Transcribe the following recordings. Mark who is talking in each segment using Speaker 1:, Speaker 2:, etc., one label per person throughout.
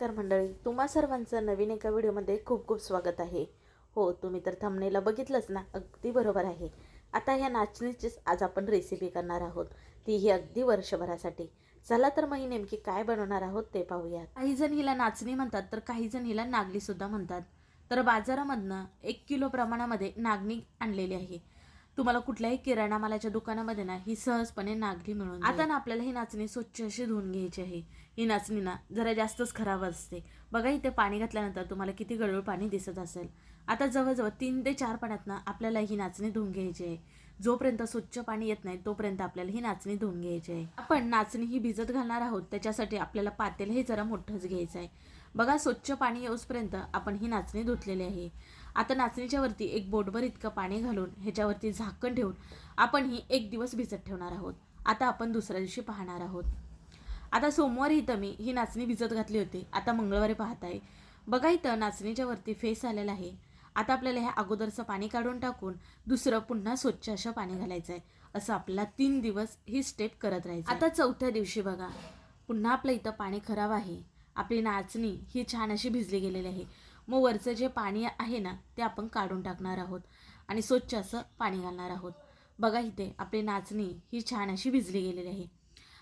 Speaker 1: नमस्कार मंडळी तुम्हा सर्वांचं नवीन एका व्हिडिओमध्ये खूप खूप स्वागत आहे. हो तुम्ही तर थंबनेला बघितलंच ना अगदी बरोबर आहे. आता ह्या नाचणीचीच आज आपण रेसिपी करणार आहोत. ती ही अगदी वर्षभरासाठी. चला तर मग ही नेमकी काय बनवणार आहोत ते पाहूयात. काही जण हिला नाचणी म्हणतात तर काही जण हिला नागलीसुद्धा म्हणतात. तर बाजारामधनं एक किलो प्रमाणामध्ये नागणी आणलेली आहे. तुम्हाला कुठल्याही किराणा मालाच्या दुकानामध्ये ना ही सहजपणे नागली मिळून आता ना आपल्याला ही नाचणी स्वच्छ अशी धुवून घ्यायची आहे. ही नाचणी ना जरा जास्तच खराब असते. बघा इथे पाणी घातल्यानंतर तुम्हाला किती गळूळ पाणी दिसत असेल. आता जवळजवळ तीन ते चार पाण्यात ना आपल्याला ही नाचणी धुवून घ्यायची आहे. जोपर्यंत स्वच्छ पाणी येत नाही तोपर्यंत आपल्याला ही नाचणी धुवून घ्यायची आहे. आपण नाचणी ही भिजत घालणार आहोत त्याच्यासाठी आपल्याला पातेल हे जरा मोठंच घ्यायचं आहे. बघा स्वच्छ पाणी येऊसपर्यंत आपण ही नाचणी धुतलेली आहे. आता नाचणीच्या वरती एक बोटभर इतकं पाणी घालून ह्याच्यावरती झाकण ठेवून आपण ही एक दिवस भिजत ठेवणार आहोत. आता आपण दुसऱ्या दिवशी पाहणार आहोत. आता सोमवारी इथं मी ही नाचणी भिजत घातली होती. आता मंगळवारी पाहत आहे बघा इथं नाचणीच्या वरती फेस आलेला आहे. आता आपल्याला ह्या अगोदरचं पाणी काढून टाकून दुसरं पुन्हा स्वच्छ असं पाणी घालायचं आहे असं आपल्याला तीन दिवस ही स्टेप करत राहायचं आता चौथ्या दिवशी बघा. पुन्हा आपलं इथं पाणी खराब आहे. आपली नाचणी ही छान अशी भिजली गेलेली आहे. मग वरचं जे पाणी आहे ना ते आपण काढून टाकणार आहोत. आणि स्वच्छ असं पाणी घालणार आहोत. बघा इथे आपली नाचणी ही छान अशी भिजली गेलेली आहे.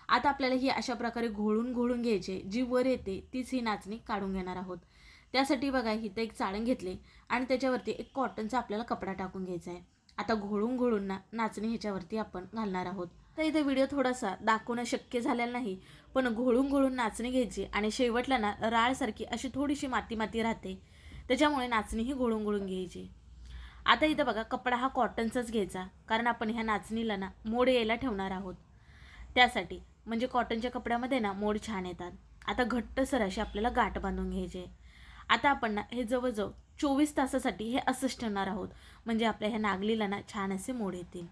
Speaker 1: आता आपल्याला ही अशा प्रकारे घोळून घोळून घ्यायचे जी वर येते तीच ही नाचणी काढून घेणार आहोत. त्यासाठी बघा इथं एक चाळण घेतले आणि त्याच्यावरती एक कॉटनचा आपल्याला कपडा टाकून घ्यायचा आहे. आता घोळून घोळून ना नाचणी ह्याच्यावरती आपण घालणार आहोत. तर इथे व्हिडिओ थोडासा दाखवणं शक्य झालेला नाही पण घोळून घोळून नाचणी घ्यायची आणि शेवटला ना राळसारखी अशी थोडीशी माती माती राहते. त्याच्यामुळे नाचणीही घोळून घोळून घ्यायची. आता इथं बघा कपडा हा कॉटनचाच घ्यायचा. कारण आपण ह्या नाचणीला ना मोड यायला ठेवणार आहोत. त्यासाठी म्हणजे कॉटनच्या कपड्यामध्ये ना मोड छान येतात. आता घट्टसर अशी आपल्याला गाठ बांधून घ्यायचे आता आपण ना हे जवळजवळ चोवीस तासासाठी हे असंच ठेवणार आहोत. म्हणजे आपल्या ह्या नागलीला ना छान असे मोड येतील.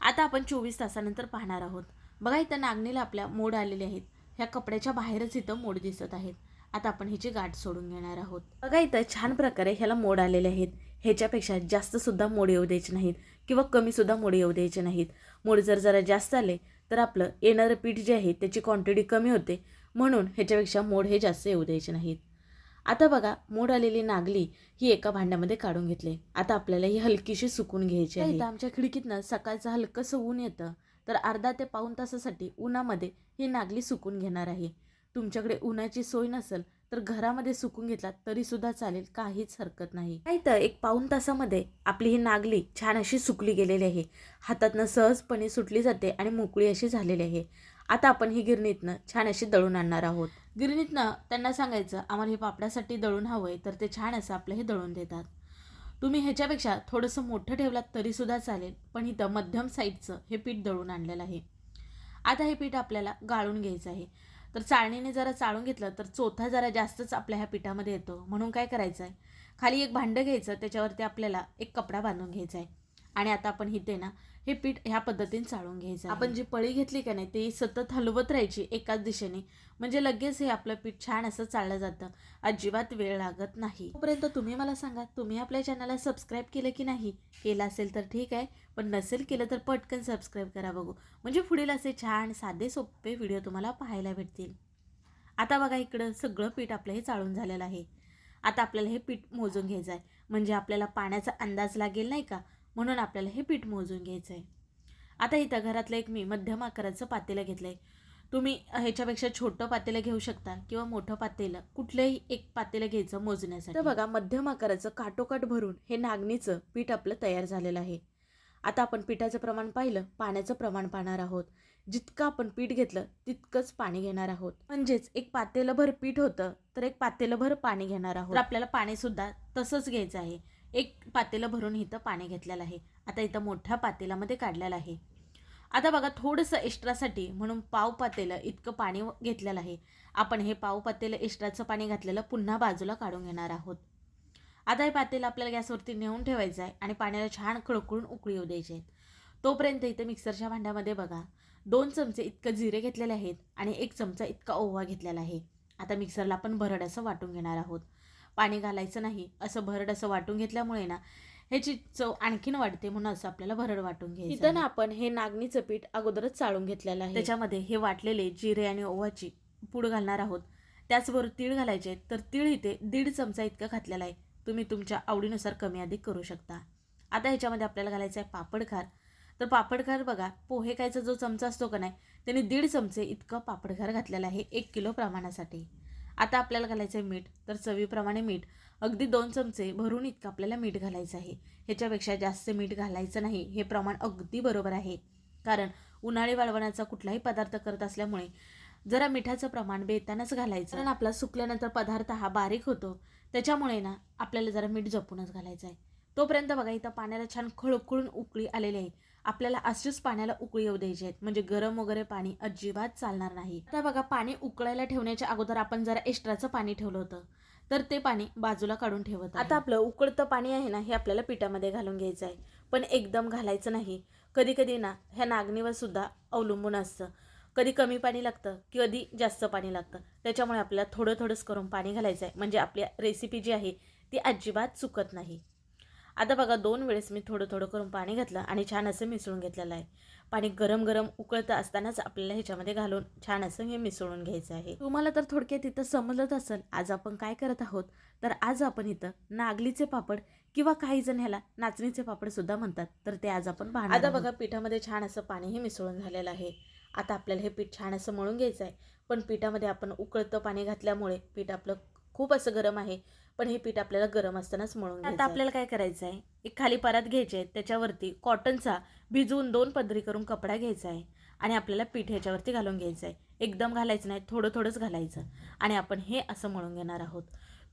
Speaker 1: आता आपण चोवीस तासानंतर पाहणार आहोत. बघा इथं नागणीला आपल्या मोड आलेले आहेत. ह्या कपड्याच्या बाहेरच इथं मोड दिसत आहेत. आता आपण ह्याची गाठ सोडून घेणार आहोत. बघा इथं छान प्रकारे ह्याला मोड आलेले आहेत. ह्याच्यापेक्षा जास्त सुद्धा मोड येऊ द्यायचे नाहीत किंवा कमी सुद्धा मोड येऊ द्यायचे नाहीत. मोड जर जरा जास्त आले तर आपलं येणारं पीठ जे आहे त्याची क्वांटिटी कमी होते. म्हणून ह्याच्यापेक्षा मोड हे जास्त येऊ द्यायचे नाहीत. आता बघा मोड आलेली नागली ही एका भांड्यामध्ये काढून घेतले. आता आपल्याला ही हलकीशी सुकून घ्यायची आहे. आमच्या खिडकीतनं सकाळचं हलकंसं ऊन येतं. तर अर्धा ते पाऊण तासासाठी उन्हामध्ये ही नागली सुकून घेणार आहे. तुमच्याकडे उन्हाची सोय नसेल तर घरामध्ये सुकून घेतला तरी सुद्धा चालेल काहीच हरकत नाही. नाही तर एक पाऊण तासामध्ये आपली ही नागली छान अशी सुकली गेलेली आहे. हातातनं सहजपणे सुटली जाते आणि मोकळी अशी झालेली आहे. आता आपण ही गिरणीतनं छान अशी दळून आणणार आहोत. गिरणीतनं त्यांना सांगायचं आम्हाला हे पापडासाठी दळून हवं आहे तर ते छान असं आपलं हे दळून देतात. तुम्ही ह्याच्यापेक्षा थोडंसं मोठं ठेवलात तरीसुद्धा चालेल. पण इथं मध्यम साईजचं हे पीठ दळून आणलेलं आहे. आता हे पीठ आपल्याला गाळून घ्यायचं आहे. तर चाळणीने जरा चाळून घेतलं तर चोथा जरा जास्तच आपल्या ह्या पिठामध्ये येतो. म्हणून काय करायचं आहे खाली एक भांडं घ्यायचं त्याच्यावरती आपल्याला एक कपडा बांधून घ्यायचा आहे. आणि आता आपण इथे ना हे पीठ ह्या पद्धतीने चाळून घ्यायचं आपण जी पळी घेतली का नाही ते सतत हलवत राहायची एकाच दिशेने. म्हणजे लगेच हे आपलं पीठ छान असं चाललं जातं. अजिबात वेळ लागत नाही. तोपर्यंत तुम्ही मला सांगा तुम्ही आपल्या चॅनलला सबस्क्राईब केलं की नाही? केलं असेल तर ठीक आहे पण नसेल केलं तर पटकन सबस्क्राईब करा बघू. म्हणजे पुढील असे छान साधे सोपे व्हिडिओ तुम्हाला पाहायला भेटतील. आता बघा इकडं सगळं पीठ आपलं हे चाळून झालेलं आहे. आता आपल्याला हे पीठ मोजून घ्यायचं आहे. म्हणजे आपल्याला पाण्याचा अंदाज लागेल नाही का? म्हणून आपल्याला हे पीठ मोजून घ्यायचं आहे आता इथं घरातलं एक मी मध्यम आकाराचं पातेलं घेतलं आहे तुम्ही ह्याच्यापेक्षा छोटं पातेलं घेऊ शकता किंवा मोठं पातेलं कुठलंही एक पातेलं घ्यायचं मोजण्यासाठी. तर बघा मध्यम आकाराचं काटोकाट भरून हे नागणीचं पीठ आपलं तयार झालेलं आहे. आता आपण पिठाचं प्रमाण पाहिलं पाण्याचं प्रमाण पाहणार आहोत. जितकं आपण पीठ घेतलं तितकंच पाणी घेणार आहोत. म्हणजेच एक पातेलंभर पीठ होतं तर एक पातेलंभर पाणी घेणार आहोत. आपल्याला पाणी सुद्धा तसंच घ्यायचं आहे. एक पातेलं भरून इथं पाणी घेतलेलं आहे. आता इथं मोठ्या पातेल्यामध्ये काढलेलं आहे. आता बघा थोडंसं एक्स्ट्रासाठी म्हणून पाव पातेलं इतकं पाणी घेतलेलं आहे. आपण हे पाव पातेलं एक्स्ट्राचं पाणी घातलेलं पुन्हा बाजूला काढून घेणार आहोत. आता हे पातेलं आपल्याला गॅसवरती नेऊन ठेवायचं आहे आणि पाण्याला छान खळखळून उकळी येऊ द्यायचे आहेत तोपर्यंत इथे मिक्सरच्या भांड्यामध्ये बघा दोन चमचे इतकं जिरे घेतलेले आहेत आणि एक चमचा इतका ओवा घेतलेला आहे. आता मिक्सरला आपण भरड असं वाटून घेणार आहोत. पाणी घालायचं नाही असं भरड असं वाटून घेतल्यामुळे ना ह्याची चव आणखीन वाढते म्हणून असं आपल्याला भरड वाटून घ्यायचं इथं ना आपण हे नागणीचं पीठ अगोदरच चाळून घेतलेलं आहे. त्याच्यामध्ये हे वाटलेले जिरे आणि ओवाची पूड घालणार आहोत. त्याचबरोबर तीळ घालायचे तर तीळ इथे दीड चमचा इतका घातलेला आहे. तुम्ही तुमच्या आवडीनुसार कमी अधिक करू शकता. आता ह्याच्यामध्ये आपल्याला घालायचं आहे पापडखार तर पापडखार बघा पोहे खायचा जो चमचा असतो का नाही त्याने दीड चमचे इतकं पापडखार घातलेलं आहे. एक किलो प्रमाणासाठी. आता आपल्याला घालायचं आहे मीठ. तर चवीप्रमाणे मीठ. अगदी दोन चमचे भरून इतकं आपल्याला मीठ घालायचं आहे. ह्याच्यापेक्षा जास्त मीठ घालायचं नाही. हे प्रमाण अगदी बरोबर आहे. कारण उन्हाळी वाळवण्याचा कुठलाही पदार्थ करत असल्यामुळे जरा मिठाचं प्रमाण बेतानच घालायचं. कारण आपला सुकल्यानंतर पदार्थ हा बारीक होतो. त्याच्यामुळे ना आपल्याला जरा मीठ जपूनच घालायचं आहे. तोपर्यंत बघा इथं पाण्याला छान खळखळून उकळी आलेली आहे. आपल्याला अशीच पाण्याला उकळी येऊ द्यायची आहेत. म्हणजे गरम वगैरे पाणी अजिबात चालणार नाही. आता बघा पाणी उकळायला ठेवण्याच्या अगोदर आपण जरा एक्स्ट्राचं पाणी ठेवलं होतं. तर ते पाणी बाजूला काढून ठेवत आता आपलं उकळतं पाणी आहे ना हे आपल्याला पिठामध्ये घालून घ्यायचं आहे. पण एकदम घालायचं नाही. कधी कधी ना ह्या नागणीवर सुद्धा अवलंबून असतं. कधी कमी पाणी लागतं कधी जास्त पाणी लागतं. त्याच्यामुळे आपल्याला थोडं थोडंच करून पाणी घालायचं आहे. म्हणजे आपली रेसिपी जी आहे ती अजिबात चुकत नाही. आता बघा दोन वेळेस मी थोडं थोडं करून पाणी घातलं आणि छान असं मिसळून घेतलेलं आहे. पाणी गरम गरम उकळतं असतानाच आपल्याला ह्याच्यामध्ये घालून छान असं हे मिसळून घ्यायचं आहे. तुम्हाला तर थोडक्यात इथं समजत असेल आज आपण काय करत आहोत? तर आज आपण इथं नागलीचे पापड किंवा काही जण ह्याला नाचणीचे पापड सुद्धा म्हणतात. तर ते आज आपण पाहणार आता बघा पिठामध्ये छान असं पाणीही मिसळून झालेलं आहे. आता आपल्याला हे पीठ छान असं मळून घ्यायचं आहे. पण पिठामध्ये आपण उकळतं पाणी घातल्यामुळे पीठ आपलं खूप असं गरम आहे. पण हे पीठ आपल्याला गरम असतानाच मळून आता आपल्याला काय करायचं आहे एक खाली परात घ्यायचे आहे त्याच्यावरती कॉटनचा भिजवून दोन पदरी करून कपडा घ्यायचा आहे आणि आपल्याला पीठ ह्याच्यावरती घालून घ्यायचं आहे एकदम घालायचं नाही थोडं थोडंच घालायचं. आणि आपण हे असं मळून घेणार आहोत.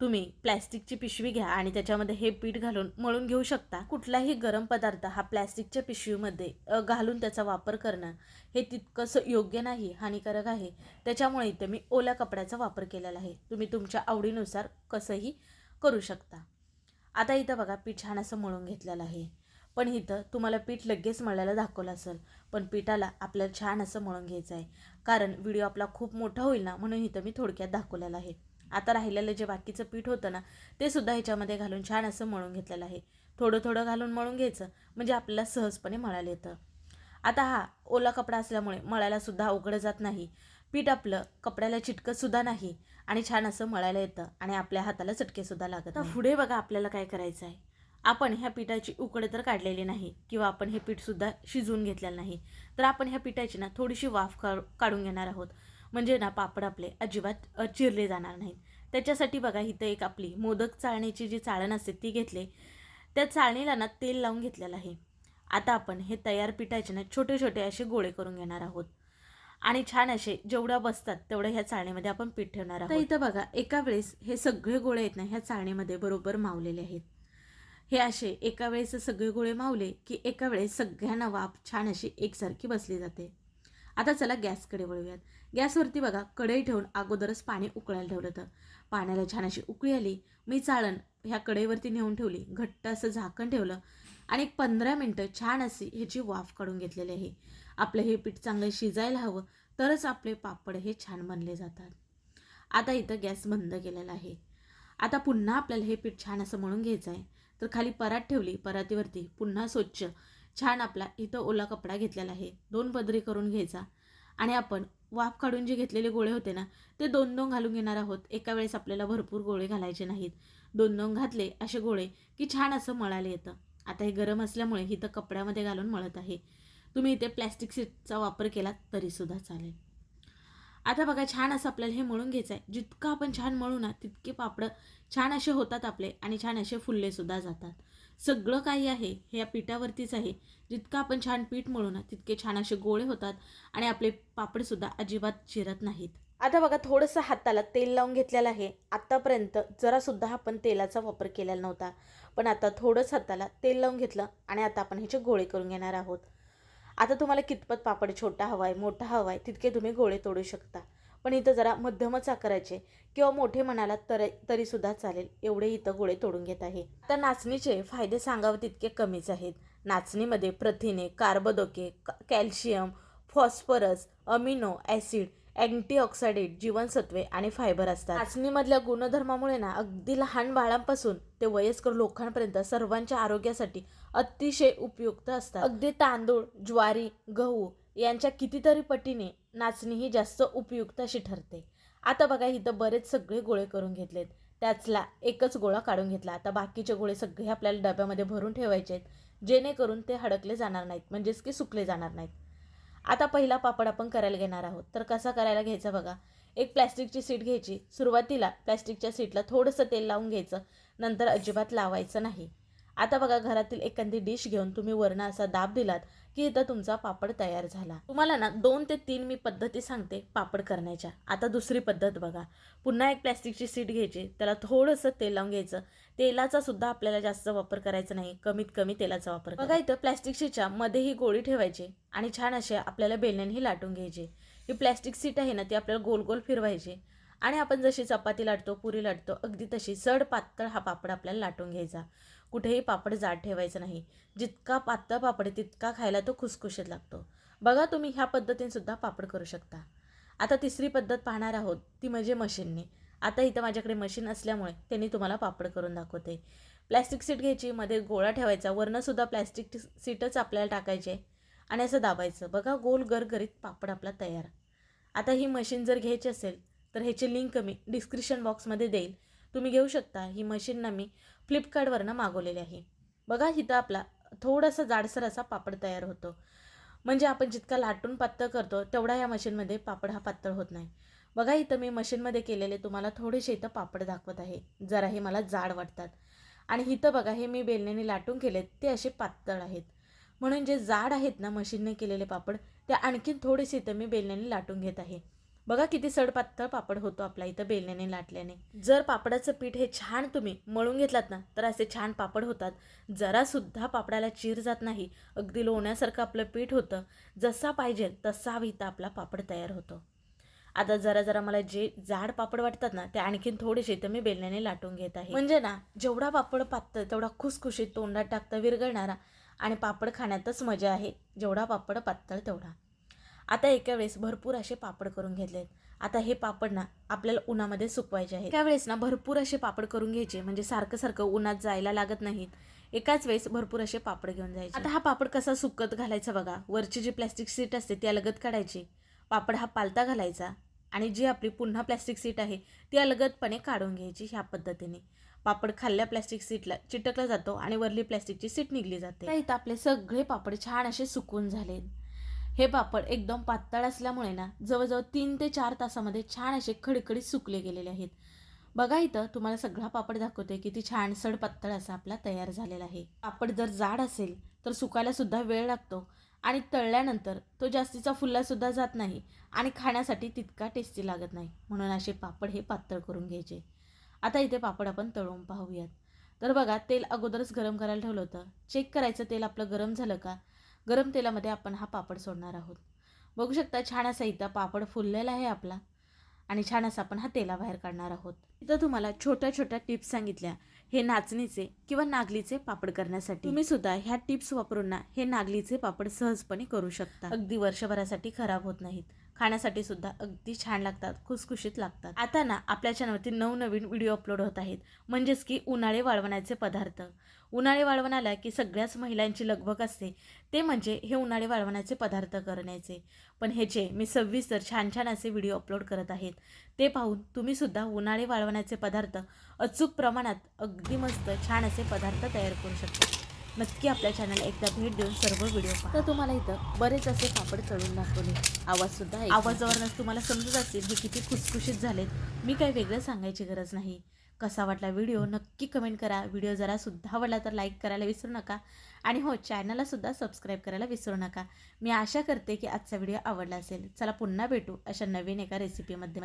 Speaker 1: तुम्ही प्लॅस्टिकची पिशवी घ्या आणि त्याच्यामध्ये हे पीठ घालून मळून घेऊ शकता. कुठलाही गरम पदार्थ हा प्लॅस्टिकच्या पिशवीमध्ये घालून त्याचा वापर करणं हे तितकंसं योग्य नाही हानिकारक आहे. त्याच्यामुळे इथे मी ओल्या कपड्याचा वापर केलेला आहे. तुम्ही तुमच्या आवडीनुसार कसंही करू शकता. आता इथं बघा पीठ छान असं मळून घेतलेलं आहे. पण इथं तुम्हाला पीठ लगेच मळायला दाखवलं असेल पण पिठाला आपल्याला छान असं मळून घ्यायचं आहे कारण व्हिडिओ आपला खूप मोठा होईल ना म्हणून इथं मी थोडक्यात दाखवलेला आहे. आता राहिलेलं जे बाकीचं पीठ होतं ना ते सुद्धा ह्याच्यामध्ये घालून छान असं मळून घेतलेलं आहे. थोडं थोडं घालून मळून घ्यायचं म्हणजे आपल्याला सहजपणे मळायला येतं. आता हा ओला कपडा असल्यामुळे मळायला सुद्धा अवघड जात नाही. पीठ आपलं कपड्याला चिटकत सुद्धा नाही आणि छान असं मळायला येतं आणि आपल्या हाताला चटके सुद्धा लागत. पुढे बघा आपल्याला काय करायचं आहे. आपण ह्या पिठाची उकड तर काढलेली नाही किंवा आपण हे पीठ सुद्धा शिजवून घेतलेलं नाही. तर आपण ह्या पिठाची ना थोडीशी वाफ काढ काढून घेणार आहोत. म्हणजे ना पापड आपले अजिबात चिरले जाणार नाहीत. त्याच्यासाठी बघा इथं एक आपली मोदक चाळणीची जी चाळण असते ती घेतली. त्या चाळणीला ना तेल लावून घेतलेलं आहे. आता आपण हे तयार पिठाचे ना छोटे छोटे असे गोळे करून घेणार आहोत. आणि छान असे जेवढ्या बसतात तेवढ्या ह्या चाळणीमध्ये आपण पीठ ठेवणार आहोत. इथं बघा एका वेळेस हे सगळे गोळे आहेत ना ह्या चाळणीमध्ये बरोबर मावलेले आहेत. हे असे एका वेळेस सगळे गोळे मावले की एका वेळेस सगळ्यांना वाफ छान अशी एकसारखी बसली जाते. आता चला गॅसकडे वळूयात. गॅसवरती बघा कढई ठेवून अगोदरच पाणी उकळायला ठेवलं होतं. पाण्याला छान अशी उकळी आली. मी चाळण ह्या कढईवरती नेऊन ठेवली. घट्ट असं झाकण ठेवलं आणि एक पंधरा मिनटं छान अशी ह्याची वाफ काढून घेतलेली आहे. आपलं हे पीठ चांगलं शिजायला हवं तरच आपले पापड हे छान बनले जातात. आता इथं गॅस बंद केलेला आहे. आता पुन्हा आपल्याला हे पीठ छान असं म्हणून घ्यायचं आहे. तर खाली परात ठेवली. परातीवरती पुन्हा स्वच्छ छान आपला इथं ओला कपडा घेतलेला आहे. दोन पदरी करून घ्यायचा. आणि आपण वाफ काढून जे घेतलेले गोळे होते ना ते दोन दोन घालून घेणार आहोत. एका वेळेस आपल्याला भरपूर गोळे घालायचे नाहीत. दोन दोन घातले असे गोळे की छान असं मळाले येतं. आता हे गरम असल्यामुळे इथं कपड्यामध्ये घालून मळत आहे. तुम्ही इथे प्लॅस्टिक सीटचा वापर केला तरीसुद्धा चालेल. आता बघा छान असं आपल्याला हे मळून घ्यायचं आहे. जितकं आपण छान मळू ना तितके पापडं छान असे होतात आपले आणि छान असे फुललेसुद्धा जातात. सगळं काही आहे हे या पिठावरतीच आहे. जितकं आपण छान पीठ मळू ना तितके छान असे गोळे होतात आणि आपले पापडसुद्धा अजिबात चिरत नाहीत. आता बघा थोडंसं हाताला तेल लावून घेतलेलं आहे. आत्तापर्यंत जरासुद्धा आपण तेलाचा वापर केलेला नव्हता. पण आता थोडंच हाताला तेल लावून घेतलं आणि आता आपण ह्याचे गोळे करून घेणार आहोत. आता तुम्हाला कितपत पापड छोटा हवा आहे मोठा हवा आहे तितके तुम्ही गोळे तोडू शकता. पण इथं जरा मध्यमच आकाराचे किंवा मोठे म्हणालात तर तरीसुद्धा चालेल. एवढे इथं गोळे तोडून घेत आहे. तर नाचणीचे फायदे सांगावे तितके कमीच आहेत. नाचणीमध्ये प्रथिने कार्बोदके calcium phosphorus amino acid antioxidant जीवनसत्वे आणि फायबर असतात. नाचणीमधल्या गुणधर्मामुळे ना अगदी लहान बाळांपासून ते वयस्कर लोकांपर्यंत सर्वांच्या आरोग्यासाठी अतिशय उपयुक्त असतात. अगदी तांदूळ ज्वारी गहू यांच्या कितीतरी पटीने नाचणी ही जास्त उपयुक्त अशी ठरते आता बघा इथं बरेच सगळे गोळे करून घेतलेत. त्याचला एकच गोळा काढून घेतला. आता बाकीचे गोळे सगळे आपल्याला डब्यामध्ये भरून ठेवायचे आहेत. जेणेकरून ते हडकले जाणार नाहीत. म्हणजेच की सुकले जाणार नाहीत. आता पहिला पापड आपण करायला घेणार आहोत. तर कसा करायला घ्यायचा बघा? एक प्लॅस्टिकची सीट घ्यायची. सुरुवातीला प्लॅस्टिकच्या सीटला थोडंसं तेल लावून घ्यायचं. नंतर अजिबात लावायचं नाही. आता बघा घरातील एखादी डिश घेऊन तुम्ही वरनं असा दाब दिलात की इथं तुमचा पापड तयार झाला. तुम्हाला ना दोन ते तीन मी पद्धती सांगते पापड करण्याच्या. आता दुसरी पद्धत बघा. पुन्हा एक प्लॅस्टिकची सीट घ्यायची. त्याला थोडंसं तेल लावून घ्यायचं. तेलाचा सुद्धा आपल्याला जास्त वापर करायचा नाही. कमीत कमी तेलाचा वापर बघा इथं प्लॅस्टिक सीटच्या मध्ये ही गोळी ठेवायची आणि छान असे आपल्याला बेलण्याने लाटून घ्यायची. ही प्लॅस्टिक सीट आहे ना ती आपल्याला गोल गोल फिरवायची. आणि आपण जशी चपाती लाटतो पुरी लाटतो अगदी तशी सड पातळ हा पापड आपल्याला लाटून घ्यायचा. कुठेही पापड जाड ठेवायचं नाही. जितका पातळ पापड आहे तितका खायला तो खुसखुशीत लागतो. बघा तुम्ही ह्या पद्धतीनेसुद्धा पापड करू शकता. आता तिसरी पद्धत पाहणार आहोत ती म्हणजे मशीनने. आता इथं माझ्याकडे मशीन असल्यामुळे त्यांनी तुम्हाला पापड करून दाखवते. प्लॅस्टिक सीट घ्यायची मध्ये गोळा ठेवायचा वरनंसुद्धा प्लॅस्टिक सीटच आपल्याला टाकायचे आणि असं दाबायचं. बघा गोल गरगरीत पापड आपला तयार. आता ही मशीन जर घ्यायची असेल तर ह्याची लिंक मी डिस्क्रिप्शन बॉक्समध्ये देईल. तुम्ही घेऊ शकता. ही मशीन ना मी फ्लिपकार्टवरनं मागवलेली आहे. बघा इथं आपला थोडासा जाडसर असा पापड तयार होतो. म्हणजे आपण जितका लाटून पातळ करतो तेवढा या मशीनमध्ये पापड हा पातळ होत नाही. बघा इथं मी मशीनमध्ये केलेले तुम्हाला थोडेसे इथं पापड दाखवत आहे. जरा हे मला जाड वाटतात. आणि इथं बघा हे मी बेलण्याने लाटून केलेत ते असे पातळ आहेत. म्हणून जे जाड आहेत ना मशीनने केलेले पापड ते आणखीन थोडेसे इथं मी बेलण्याने लाटून घेत आहे. बघा किती सडपातळ पापड होतो आपला इथं बेलण्याने लाटल्याने. जर पापडाचं पीठ हे छान तुम्ही मळून घेतलात ना तर असे छान पापड होतात. जरासुद्धा पापडाला चीर जात नाही. अगदी लोण्यासारखं आपलं पीठ होतं. जसा पाहिजे तसा इथं आपला पापड तयार होतो. आता जरा जरा मला जे जाड पापड वाटतात ना ते आणखीन थोडेसे तर मी बेलण्याने लाटून घेत आहे. म्हणजे ना जेवढा पापड पातळ तेवढा खुसखुशीत तोंडात टाकता विरघळणारा आणि पापड खाण्यातच मजा आहे. जेवढा पापड पातळ तेवढा. आता एका वेळेस भरपूर असे पापड करून घेतलेत. आता हे पापड ना आपल्याला उन्हामध्ये सुकवायचे आहे त्यावेळेस ना भरपूर असे पापड करून घ्यायचे म्हणजे सारखं सारखं उन्हात जायला लागत नाहीत. एकाच वेळेस भरपूर असे पापड घेऊन जायचे. आता हा पापड कसा सुकत घालायचा बघा. वरची जी प्लॅस्टिक सीट असते ती अलगत काढायची. पापड हा पालता घालायचा आणि जी आपली पुन्हा प्लॅस्टिक सीट आहे ती अलगदपणे काढून घ्यायची ह्या पद्धतीने. पापड खाल्ल्या प्लॅस्टिक सीटला चिटकला जातो आणि वरली प्लॅस्टिकची सीट निघली जाते. इथं आपले सगळे पापड छान असे सुकून झाले हे पापड एकदम पातळ असल्यामुळे ना जवळजवळ तीन ते चार तासामध्ये छान असे खडखडीत सुकले गेलेले आहेत. बघा इथं तुम्हाला सगळा पापड दाखवते किती छान सड पातळ असा आपला तयार झालेला आहे. पापड जर जाड असेल तर सुकायला सुद्धा वेळ लागतो आणि तळल्यानंतर तो जास्तीचा फुललासुद्धा जात नाही आणि खाण्यासाठी तितका टेस्टी लागत नाही. म्हणून असे पापड हे पातळ करून घ्यायचे. आता इथे पापड आपण तळून पाहूयात. तर बघा तेल अगोदरच गरम करायला ठेवलं होतं. चेक करायचं तेल आपलं गरम झालं का? गरम तेलामध्ये आपण हा पापड सोडणार आहोत. बघू शकता छान असा इथं पापड फुललेला आहे आपला. आणि छान असा आपण हा तेलाबाहेर काढणार आहोत. इथं तुम्हाला छोट्या छोट्या टिप्स सांगितल्या हे नाचणीचे किंवा नागलीचे पापड करण्यासाठी. तुम्ही सुद्धा ह्या टिप्स वापरून ना हे नागलीचे पापड सहजपणे करू शकता. अगदी वर्षभरासाठी खराब होत नाहीत. खाण्यासाठी सुद्धा अगदी छान लागतात खुसखुशीत लागतात. आता ना आपल्या चॅनलवरती नवनवीन व्हिडिओ अपलोड होत आहेत. म्हणजेच की उन्हाळे वाळवण्याचे पदार्थ. उन्हाळे वाळवणाला की सगळ्याच महिलांची लगबग असते ते म्हणजे हे उन्हाळे वाळवण्याचे पदार्थ करण्याचे. पण ह्याचे मी सव्वीस छान छान असे व्हिडिओ अपलोड करत आहेत ते पाहून तुम्हीसुद्धा उन्हाळे वाळवण्याचे पदार्थ अचूक प्रमाणात अगदी मस्त छान असे पदार्थ तयार करू शकता. नक्की आपल्या चॅनल एकदा भेट देऊन सर्व व्हिडिओ तर तुम्हाला इथं बरेच असे पापड तळून दाखवले. आवाजसुद्धा आवाजावरच तुम्हाला समजत असतील हे किती खुसखुशीत झालेत. मी काही वेगळं सांगायची गरज नाही. कसा वाटला व्हिडिओ नक्की कमेंट करा. व्हिडिओ जरा सुद्धा आवडला तर लाईक करायला विसरू नका. आणि हो चॅनलला सुद्धा सबस्क्राईब करायला विसरू नका. मी आशा करते की आजचा व्हिडिओ आवडला असेल. चला पुन्हा भेटू अशा नवीन एका रेसिपीमध्ये